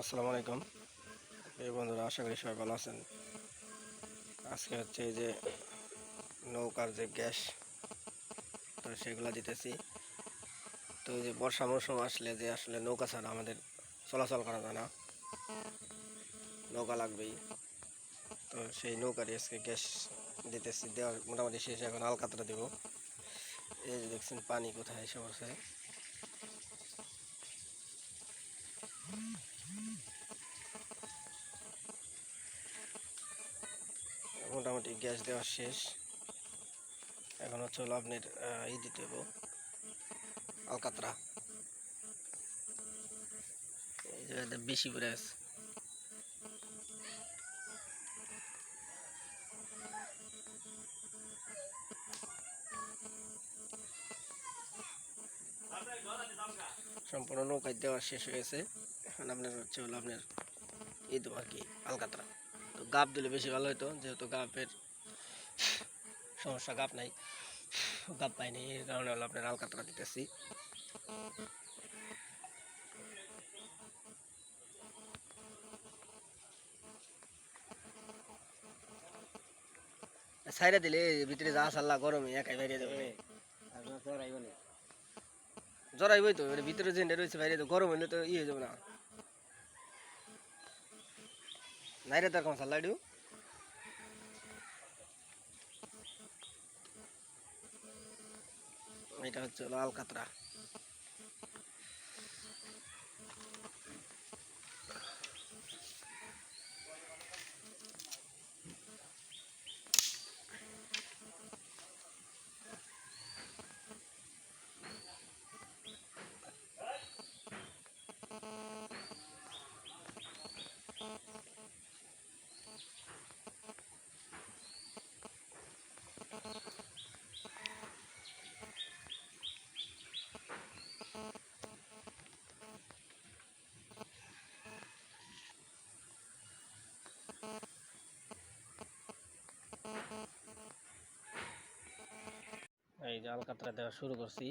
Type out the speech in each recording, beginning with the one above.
আসসালামু আলাইকুম। এই বন্ধুরা, আশা করি সবাই ভালো আছেন। আজকে হচ্ছে এই যে নৌকার যে গ্যাস, তো সেগুলো দিতেছি। তো যে বর্ষা মৌসুম আসলে যে আসলে নৌকা ছাড়া আমাদের চলাচল করা যায় না। নৌকা লাগবেই। তো সেই নৌকারই আজকে গ্যাস দিতেছি। দেওয়ার মোটামুটি শেষ, এখন আলকাতরা দেবো। এই যে দেখছেন পানি কোথায় এসে পড়ছে। মোটামুটি গ্যাস দেওয়া শেষ। এখন হচ্ছে হলো আপনার ই দিতে হব। আলকাতরা। বেশি করে আছে। সম্পূর্ণ নৌকায় দেওয়া শেষ হয়েছে এখন আপনার হচ্ছে হলো আপনার এই দেবো আর কি আলকাতরা। তো গাপ দিলে বেশি ভালো হতো যেহেতু গাপের সমস্যা গাপ নাই। গাপ পাইনি এই কারণে হলো আপনার আলকাতরা দিতেছি। সাইডে দিলে ভিতরে যা সাল্লা গরমে একাই বাইরে যাবে। জরাইবই তো ভিতরে যে রয়েছে বাইরে তো গরম হইলে তো ইয়ে হয়ে যাবে না। নাইরে তার কোন সাল্লা ডিউ এটা হচ্ছে লাল কাতরা এই যে আলকাতরা দেওয়া শুরু করছি।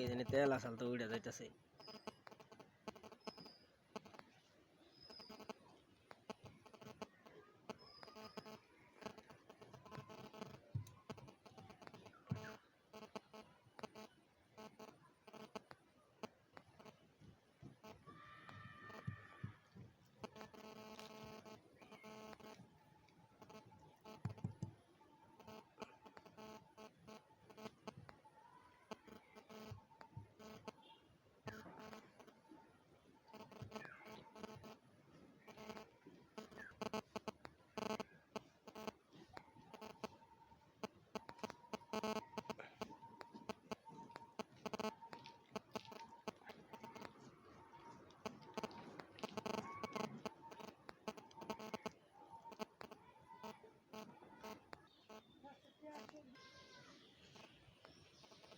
এই জন্য তেল আসাল তো উড়ে যাইতেছে।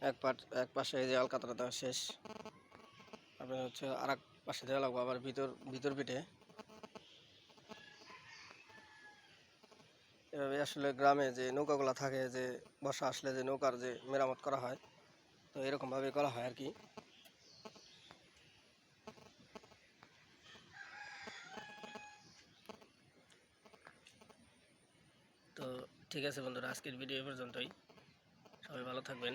এক পাট, এক পাশে যে আলকাতরা দেওয়া শেষ। আপনার হচ্ছে আর এক পাশে দেওয়া লাগবে আবার ভিতর ভিতর পিঠে। এভাবে আসলে গ্রামে যে নৌকাগুলো থাকে, যে বর্ষা আসলে যে নৌকার যে মেরামত করা হয়, তো এরকমভাবে করা হয় আর কি। তো ঠিক আছে বন্ধুরা, আজকের ভিডিও পর্যন্তই। সবাই ভালো থাকবেন।